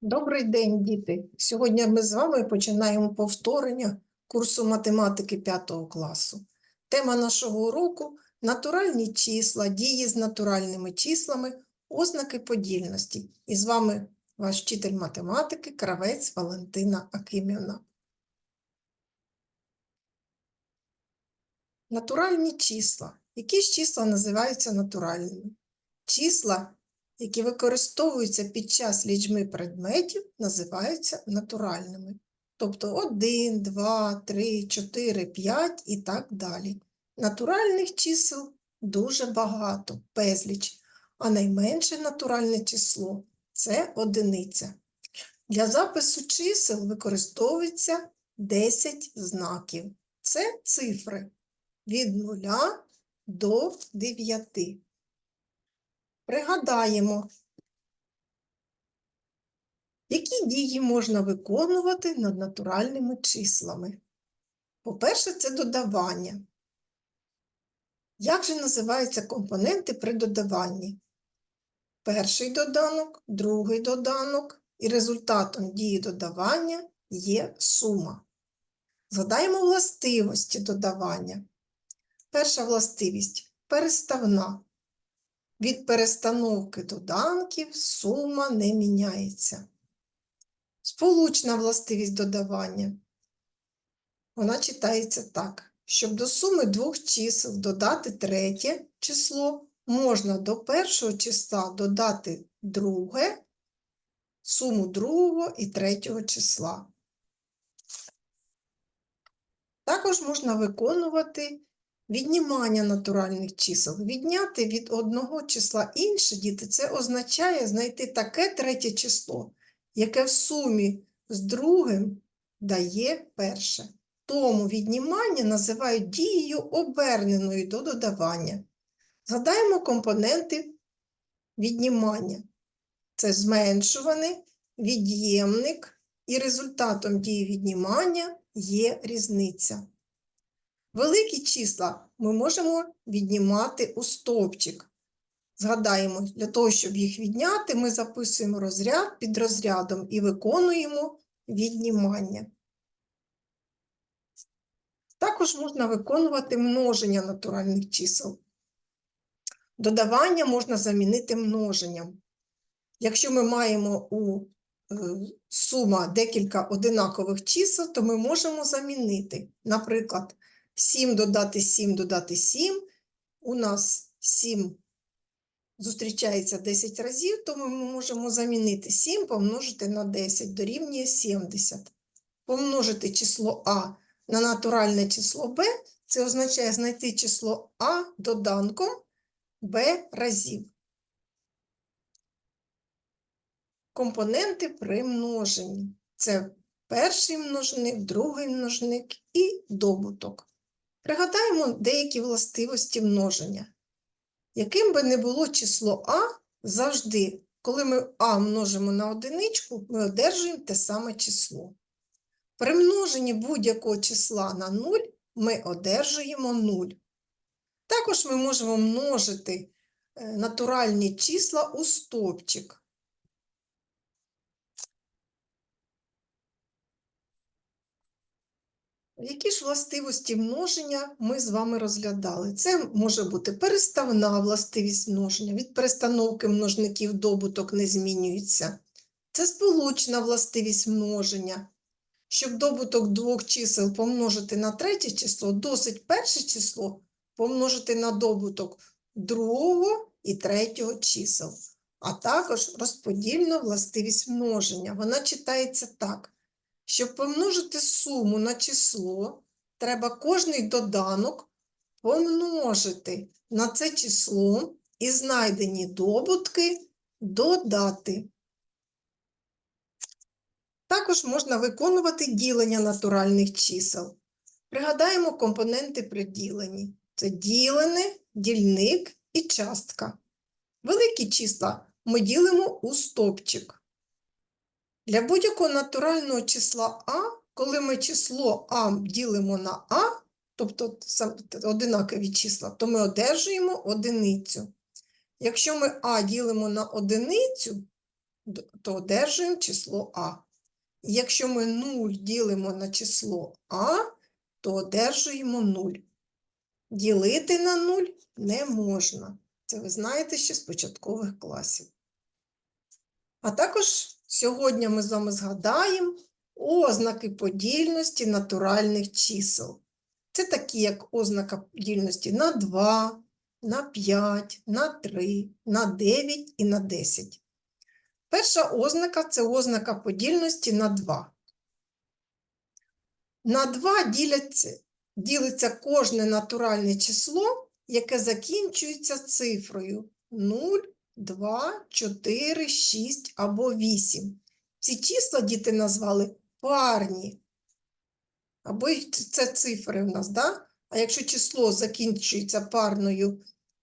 Добрий день, діти! Сьогодні ми з вами починаємо повторення курсу математики 5 класу. Тема нашого уроку – натуральні числа, дії з натуральними числами, ознаки подільності. І з вами ваш вчитель математики Кравець Валентина Акимівна. Натуральні числа. Які ж числа називаються натуральними? Числа, які використовуються під час лічби предметів, називаються натуральними. Тобто 1, 2, 3, 4, 5 і так далі. Натуральних чисел дуже багато, безліч, а найменше натуральне число це одиниця. Для запису чисел використовується 10 знаків. Це цифри від 0 до 9. Пригадаємо, які дії можна виконувати над натуральними числами. По-перше, це додавання. Як же називаються компоненти при додаванні? Перший доданок, другий доданок, і результатом дії додавання є сума. Згадаємо властивості додавання. Перша властивість переставна. Від перестановки доданків сума не міняється. Сполучна властивість додавання. Вона читається так. Щоб до суми двох чисел додати третє число, можна до першого числа додати друге, суму другого і третього числа. Також можна виконувати Віднімання натуральних чисел. Відняти від одного числа інше, діти, це означає знайти таке третє число, яке в сумі з другим дає перше. Тому віднімання називають дією оберненою до додавання. Згадаємо компоненти віднімання. Це зменшуваний, від'ємник, і результатом дії віднімання є різниця. Великі числа ми можемо віднімати у стовпчик. Згадаємо, для того, щоб їх відняти, ми записуємо розряд під розрядом і виконуємо віднімання. Також можна виконувати множення натуральних чисел. Додавання можна замінити множенням. Якщо ми маємо у е, сума декілька одинакових чисел, то ми можемо замінити. Наприклад, 7 додати 7 додати 7. У нас 7 зустрічається 10 разів, тому ми можемо замінити 7 помножити на 10 дорівнює 70. Помножити число А на натуральне число Б, це означає знайти число А доданком Б разів. Компоненти при множенні. Це перший множник, другий множник і добуток. Пригадаємо деякі властивості множення. Яким би не було число А, завжди, коли ми А множимо на одиничку, ми одержуємо те саме число. При множенні будь-якого числа на 0 ми одержуємо 0. Також ми можемо множити е, натуральні числа у стовпчик. Які ж властивості множення ми з вами розглядали? Це може бути переставна властивість множення, від перестановки множників добуток не змінюється. Це сполучна властивість множення. Щоб добуток двох чисел помножити на третє число, досить перше число помножити на добуток другого і третього чисел. А також розподільна властивість множення. Вона читається так. Щоб помножити суму на число, треба кожний доданок помножити на це число і знайдені добутки додати. Також можна виконувати ділення натуральних чисел. Пригадаємо компоненти при діленні. Це ділене, дільник і частка. Великі числа ми ділимо у стопчик. Для будь-якого натурального числа А, коли ми число А ділимо на А, тобто одинакові числа, то ми одержуємо одиницю. Якщо ми А ділимо на одиницю, то одержуємо число А. Якщо ми 0 ділимо на число А, то одержуємо 0. Ділити на 0 не можна. Це ви знаєте ще з початкових класів. А також сьогодні ми з вами згадаємо ознаки подільності натуральних чисел. Це такі, як ознака подільності на 2, на 5, на 3, на 9 і на 10. Перша ознака це ознака подільності на 2. На 2 діляться, ділиться кожне натуральне число, яке закінчується цифрою 0, 2, 4, 6 або 8. Ці числа діти назвали парні. Або це цифри в нас, да? А якщо число закінчується парною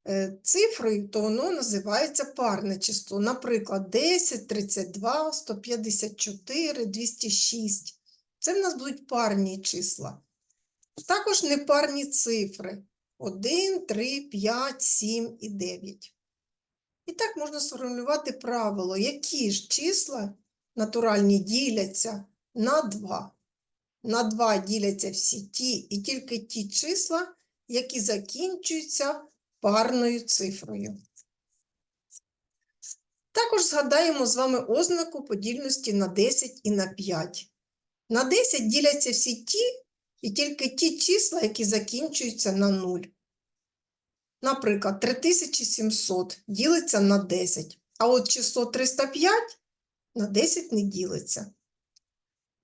е, цифрою, то воно називається парне число. Наприклад, 10, 32, 154, 206. Це в нас будуть парні числа. Також непарні цифри 1, 3, 5, 7 і 9. І так можна сформулювати правило, які ж числа натуральні діляться на 2. На 2 діляться всі ті і тільки ті числа, які закінчуються парною цифрою. Також згадаємо з вами ознаку подільності на 10 і на 5. На 10 діляться всі ті і тільки ті числа, які закінчуються на 0. Наприклад, 3700 ділиться на 10, а от число 305 на 10 не ділиться.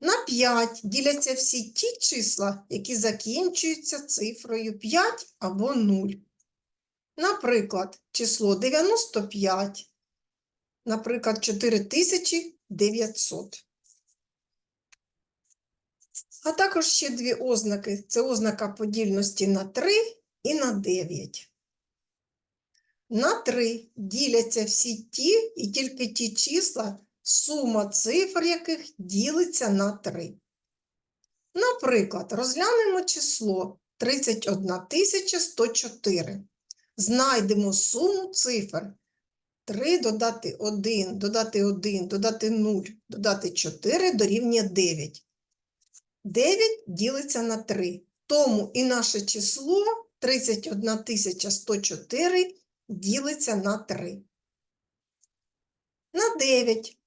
На 5 діляться всі ті числа, які закінчуються цифрою 5 або 0. Наприклад, число 95, наприклад, 4900. А також ще дві ознаки. Це ознака подільності на 3 і на 9. На 3 діляться всі ті і тільки ті числа, сума цифр яких ділиться на 3. Наприклад, розглянемо число 31 104. Знайдемо суму цифр 3 додати 1, додати 1, додати 0, додати 4 дорівнює 9. 9 ділиться на 3. Тому і наше число 31 104 ділиться на 3. На 9.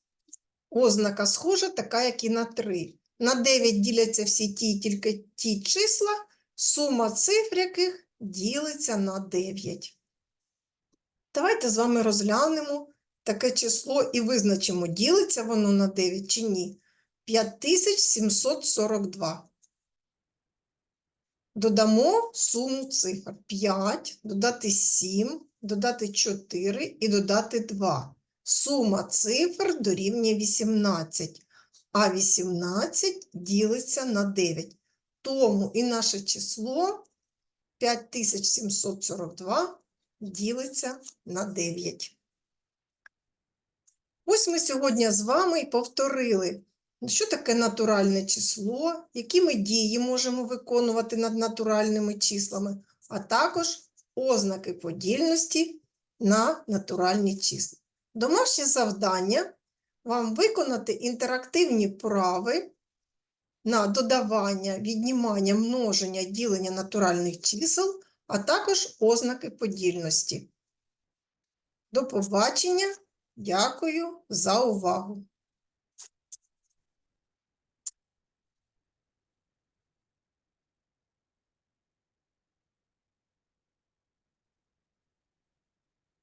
Ознака схожа, така, як і на 3. На 9 діляться всі ті тільки ті числа, сума цифр яких ділиться на 9. Давайте з вами розглянемо таке число і визначимо, ділиться воно на 9 чи ні. 5742. Додамо суму цифр 5, додати 7, додати 4 і додати 2. Сума цифр дорівнює 18, а 18 ділиться на 9. Тому і наше число 5742 ділиться на 9. Ось ми сьогодні з вами і повторили, що таке натуральне число, які ми дії можемо виконувати над натуральними числами, а також ознаки подільності на натуральні числа. Домашнє завдання вам виконати інтерактивні вправи на додавання, віднімання, множення, ділення натуральних чисел, а також ознаки подільності. До побачення. Дякую за увагу.